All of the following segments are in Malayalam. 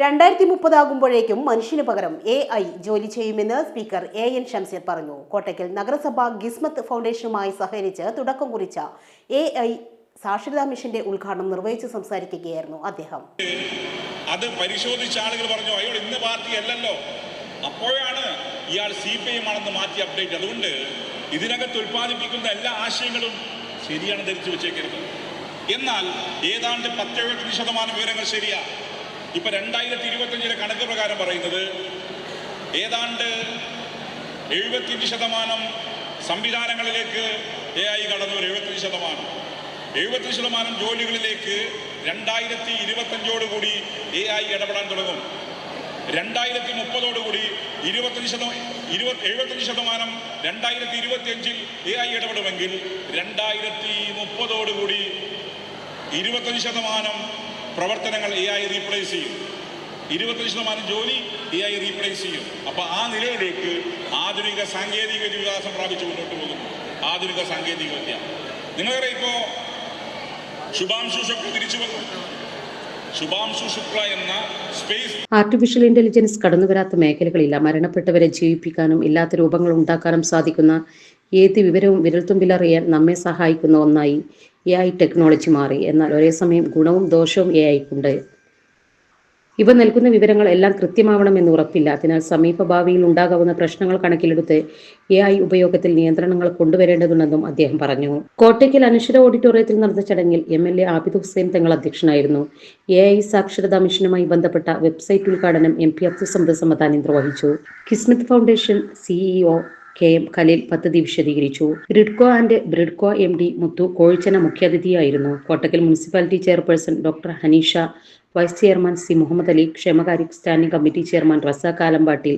രണ്ടായിരത്തി മുപ്പതാകുമ്പോഴേക്കും മനുഷ്യന് പകരം എ ഐ ജോലി ചെയ്യുമെന്ന് സ്പീക്കർ എ എൻ ഷംസീർ പറഞ്ഞു. കോട്ടയ്ക്കൽ നഗരസഭ ഗിസ്മത്ത് ഫൗണ്ടേഷനുമായി സഹകരിച്ച് തുടക്കം കുറിച്ച എ ഐ സാക്ഷരതാ മിഷന്റെ ഉദ്ഘാടനം നിർവഹിച്ച് സംസാരിക്കുകയായിരുന്നു അദ്ദേഹം. അത് പരിശോധിച്ച ആളുകൾ പറഞ്ഞു അയ്യോ ഇന്ന് പാർട്ടി അല്ലല്ലോ. അപ്പോഴാണ് ഇയാൾ സി പി എം ആണെന്ന് മാറ്റി അപ്ഡേറ്റ് അതുകൊണ്ട് ഇതിനകത്ത് ഉൽപ്പാദിപ്പിക്കുന്ന എല്ലാ ആശയങ്ങളും ശരിയാണ് ധരിച്ചു വെച്ചേക്കരുത്. എന്നാൽ ഏതാണ്ട് പത്തേഴ് ശതമാനം വിവരങ്ങൾ ശരിയാ. ഇപ്പൊ രണ്ടായിരത്തി ഇരുപത്തഞ്ചിലെ കണക്ക് പ്രകാരം പറയുന്നത് ഏതാണ്ട് എഴുപത്തിയഞ്ച് ശതമാനം സംവിധാനങ്ങളിലേക്ക് എ ഐ കടന്നു ഒരു എഴുപത്തഞ്ച് ശതമാനം. എഴുപത്തി ശതമാനം ജോലികളിലേക്ക് രണ്ടായിരത്തി ഇരുപത്തഞ്ചോടുകൂടി എ ഐ ഇടപെടാൻ തുടങ്ങും. രണ്ടായിരത്തി മുപ്പതോടുകൂടി ഇരുപത്തഞ്ച് ശതമാനം ഇരുപത്തി എഴുപത്തഞ്ച് ശതമാനം രണ്ടായിരത്തി ഇരുപത്തിയഞ്ചിൽ എ ഐ ഇടപെടുമെങ്കിൽ രണ്ടായിരത്തി മുപ്പതോടുകൂടി ഇരുപത്തഞ്ച് ശതമാനം പ്രവർത്തനങ്ങൾ എ ഐ റീപ്ലേസ് ചെയ്യും. ഇരുപത്തഞ്ച് ശതമാനം ജോലി എ ഐ റീപ്ലേസ് ചെയ്യും. അപ്പോൾ ആ നിലയിലേക്ക് ആധുനിക സാങ്കേതിക വികാസം പ്രാപിച്ച് മുന്നോട്ട് പോകുന്നു. ആധുനിക സാങ്കേതിക വിദ്യ. നിങ്ങൾക്കറിയാം ഇപ്പോ ശുഭാംശു ശുക്ല തിരിച്ചു വന്നു. ശുക്ല എന്ന സ്പേസ് ആർട്ടിഫിഷ്യൽ ഇന്റലിജൻസ് കടന്നുവരാത്ത മേഖലകളില്ല. മരണപ്പെട്ടവരെ ജീവിപ്പിക്കാനും ഇല്ലാത്ത രൂപങ്ങൾ ഉണ്ടാക്കാനും സാധിക്കുന്ന ഏത് വിവരവും വിരൽത്തുമ്പിലറിയാൻ നമ്മെ സഹായിക്കുന്ന ഒന്നായി എ ഐ ടെക്നോളജി മാറി. എന്നാൽ ഒരേ സമയം ഗുണവും ദോഷവും എ ഐക്കുണ്ട് ഇവ നൽകുന്ന വിവരങ്ങൾ എല്ലാം കൃത്യമാവണമെന്ന് ഉറപ്പില്ല. അതിനാൽ സമീപഭാവിയിൽ ഉണ്ടാകാവുന്ന പ്രശ്നങ്ങൾ കണക്കിലെടുത്ത് എ ഐ ഉപയോഗത്തിൽ നിയന്ത്രണങ്ങൾ കൊണ്ടുവരേണ്ടതുണ്ടെന്നും അദ്ദേഹം പറഞ്ഞു. കോട്ടയ്ക്കൽ അനശ്വര ഓഡിറ്റോറിയത്തിൽ നടന്ന ചടങ്ങിൽ M L A Abid Hussain Thangal അധ്യക്ഷനായിരുന്നു. എ ഐ സാക്ഷരതാ മിഷനുമായി ബന്ധപ്പെട്ട വെബ്സൈറ്റ് ഉദ്ഘാടനം എം പി അബ്ദുൾ സമദ് സമദാൻ നിർവഹിച്ചു Kismath foundation CEO K M Khaleel പദ്ധതി വിശദീകരിച്ചു. റിഡ്കോ and Bridco M D Muthu Kozhichena മുഖ്യാതിഥിയായിരുന്നു. Kottakkal municipality chairperson doctor Hanisha vice chairman C Muhammad Ali ക്ഷേമകാര്യ standing committee chairman Razak Alampattil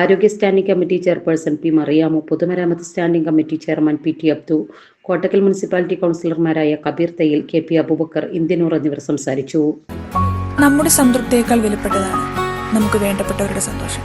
ആരോഗ്യ standing committee chairperson P Mariyamu പൊതുമരാമത്ത് standing committee chairman P T Abdu Kottakkal municipality കൗൺസിലർമാരായ കബീർ തയ്യിൽ കെ പി അബൂബക്കർ ഇന്ത്യനൂർ എന്നിവർ സംസാരിച്ചു. നമ്മുടെ സംതൃപ്തിയേക്കാൾ വിലപ്പെട്ടതാണ് നമുക്ക് വേണ്ടപ്പെട്ടവരുടെ സന്തോഷം.